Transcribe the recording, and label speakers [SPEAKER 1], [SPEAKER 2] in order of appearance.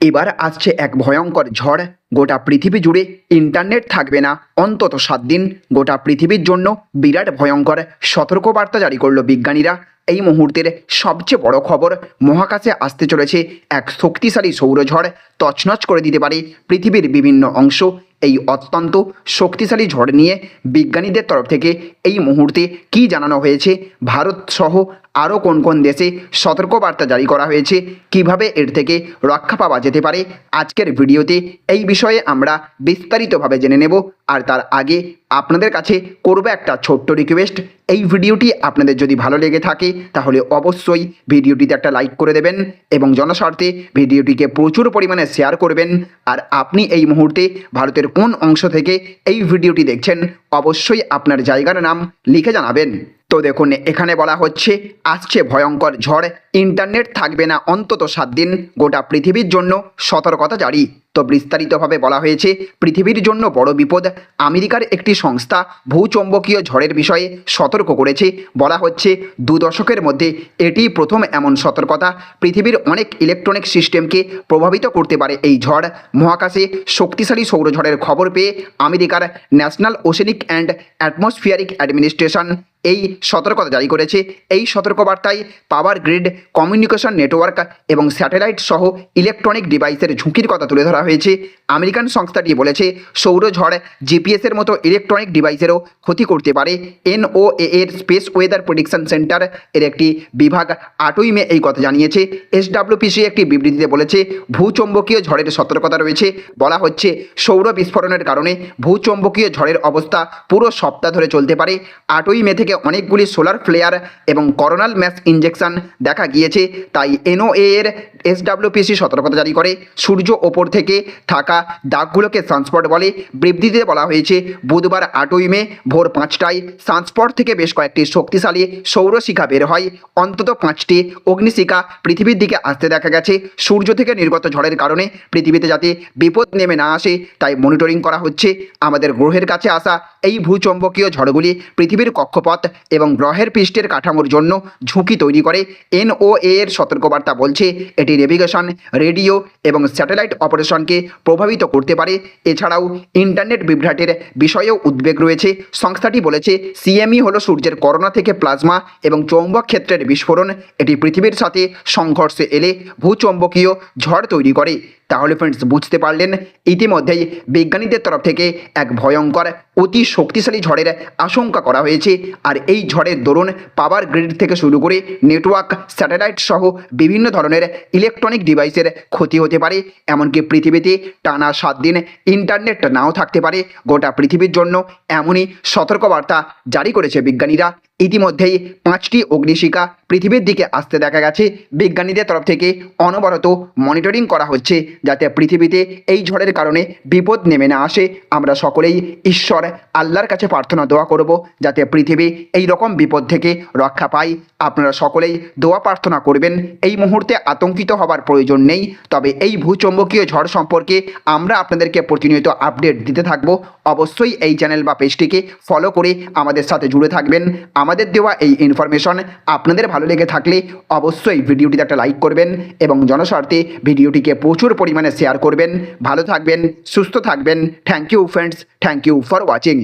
[SPEAKER 1] এবার আসছে এক ভয়ঙ্কর ঝড়। গোটা পৃথিবী জুড়ে ইন্টারনেট থাকবে না। অন্তত সাত দিন। গোটা পৃথিবীর জন্য বিরাট ভয়ঙ্কর সতর্কবার্তা জারি করল বিজ্ঞানীরা। এই মুহূর্তের সবচেয়ে বড় খবর, মহাকাশে আসতে চলেছে এক শক্তিশালী সৌরঝড় তছনছ করে দিতে পারে পৃথিবীর বিভিন্ন অংশ। এই অত্যন্ত শক্তিশালী ঝড় নিয়ে বিজ্ঞানীদের তরফ থেকে এই মুহূর্তে কি জানানো হয়েছে? ভারত সহ আরও কোন কোন দেশে সতর্কবার্তা জারি করা হয়েছে? কীভাবে এর থেকে রক্ষা পাওয়া যেতে পারে? আজকের ভিডিওতে এই বিষয়ে আমরা বিস্তারিতভাবে জেনে নেব। আর তার আগে আপনাদের কাছে করব একটা ছোট্ট রিকোয়েস্ট এই ভিডিওটি আপনাদের যদি ভালো লেগে থাকে, তাহলে অবশ্যই ভিডিওটিতে একটা লাইক করে দেবেন এবং জনস্বার্থে ভিডিওটিকে প্রচুর পরিমাণে শেয়ার করবেন। আর আপনি এই মুহূর্তে ভারতের কোন অংশ থেকে এই ভিডিওটি দেখছেন, অবশ্যই আপনার জায়গার নাম লিখে জানাবেন। তো দেখুন, এখানে বলা হচ্ছে, আসছে ভয়ঙ্কর ঝড়। ইন্টারনেট থাকবে না অন্তত সাত দিন। গোটা পৃথিবীর জন্য সতর্কতা জারি। তো বিস্তারিতভাবে বলা হয়েছে, পৃথিবীর জন্য বড় বিপদ, আমেরিকার একটি সংস্থা ভূচম্বকীয় ঝড়ের বিষয়ে সতর্ক করেছে। বলা হচ্ছে, দু দশকের মধ্যে এটি প্রথম এমন সতর্কতা, পৃথিবীর অনেক ইলেকট্রনিক সিস্টেমকে প্রভাবিত করতে পারে এই ঝড়। মহাকাশে শক্তিশালী সৌরঝড়ের খবর পেয়ে আমেরিকার National Oceanic and Atmospheric Administration এই সতর্কতা জারি করেছে। এই সতর্কবার্তায় পাওয়ার গ্রিড, কমিউনিকেশন নেটওয়ার্ক এবং স্যাটেলাইট সহ ইলেকট্রনিক ডিভাইসের ঝুঁকির কথা তুলে ধরা হয়েছে। আমেরিকান সংস্থাটি বলেছে সৌরঝড় জিপিএসের মতো ইলেকট্রনিক ডিভাইসেরও ক্ষতি করতে পারে। এনওএ এর স্পেস ওয়েদার প্রেডিকশন সেন্টার এর একটি বিভাগ আটই মে এই কথা জানিয়েছে। এসডাব্লিউপিসি একটি বিবৃতিতে বলেছে, ভূচম্বকীয় ঝড়ের সতর্কতা রয়েছে। বলা হচ্ছে, সৌর বিস্ফোরণের কারণে ভূচম্বকীয় ঝড়ের অবস্থা পুরো সপ্তাহ ধরে চলতে পারে। আটই মে থেকে অনেকগুলি সোলার ফ্লেয়ার এবং করোনাল ম্যাস ইনজেকশন দেখা গিয়েছে। তাই এনওএ এর এসডাব্লিউপিসি সতর্কতা জারি করে। সূর্য ওপর থেকে থাকা দাগগুলোকে সানস্পট বলে বিবৃতিতে বলা হয়েছে। বুধবার আটই মে ভোর পাঁচটায় সানস্পট থেকে বেশ কয়েকটি শক্তিশালী সৌরশিখা বের হয়। অন্তত পাঁচটি অগ্নিশিখা পৃথিবীর দিকে আসতে দেখা গেছে। সূর্য থেকে নির্গত ঝড়ের কারণে পৃথিবীতে যাতে বিপদ নেমে না আসে, তাই মনিটরিং করা হচ্ছে। আমাদের গ্রহের কাছে আসা এই ভূচম্বকীয় ঝড়গুলি পৃথিবীর কক্ষপথ এবং গ্রহের পৃষ্ঠের কাঠামোর জন্য ঝুঁকি তৈরি করে। এনওএ এর সতর্কবার্তা বলছে, এটি নেভিগেশন, রেডিও এবং স্যাটেলাইট অপারেশনকে প্রভাবিত করতে পারে। এছাড়াও ইন্টারনেট বিভ্রাটের বিষয়েও উদ্বেগ রয়েছে। সংস্থাটি বলেছে, সিএমই হল সূর্যের করোনা থেকে প্লাজমা এবং চৌম্বক ক্ষেত্রের বিস্ফোরণ। এটি পৃথিবীর সাথে সংঘর্ষে এলে ভূচম্বকীয় ঝড় তৈরি করে। তাহলে ফ্রেন্ডস বুঝতে পারলেন? ইতিমধ্যেই বিজ্ঞানীদের তরফ থেকে এক ভয়ঙ্কর, অতি শক্তিশালী ঝড়ের আশঙ্কা করা হয়েছে। আর এই ঝড়ের দরুন পাওয়ার গ্রিড থেকে শুরু করে নেটওয়ার্ক স্যাটেলাইট সহ বিভিন্ন ধরনের ইলেকট্রনিক ডিভাইসের ক্ষতি হতে পারে। এমনকি পৃথিবীতে টানা সাত দিন ইন্টারনেট নাও থাকতে পারে। গোটা পৃথিবীর জন্য এমনই সতর্কবার্তা জারি করেছে বিজ্ঞানীরা। ইতিমধ্যেই পাঁচটি অগ্নিশিকা পৃথিবীর দিকে আসতে দেখা গেছে। বিজ্ঞানীদের তরফ থেকে অনবরত মনিটরিং করা হচ্ছে যাতে পৃথিবীতে এই ঝড়ের কারণে বিপদ নেমে না আসে। আমরা সকলেই ঈশ্বর, আল্লাহর কাছে প্রার্থনা দোয়া করব যাতে পৃথিবী এই রকম বিপদ থেকে রক্ষা পায়। আপনারা সকলেই দোয়া প্রার্থনা করবেন। এই মুহূর্তে আতঙ্কিত হবার প্রয়োজন নেই। তবে এই ভূচম্বকীয় ঝড় সম্পর্কে আমরা আপনাদেরকে প্রতিনিয়ত আপডেট দিতে থাকব। অবশ্যই এই চ্যানেল বা পেজটিকে ফলো করে আমাদের সাথে জুড়ে থাকবেন। আমাদের দেওয়া এই ইনফরমেশন আপনাদের ভালো লেগে থাকলে অবশ্যই ভিডিওটিতে একটা লাইক করবেন এবং জনস্বার্থে ভিডিওটিকে প্রচুর পরিমাণে শেয়ার করবেন। ভালো থাকবেন, সুস্থ থাকবেন। Thank you friends thank you for watching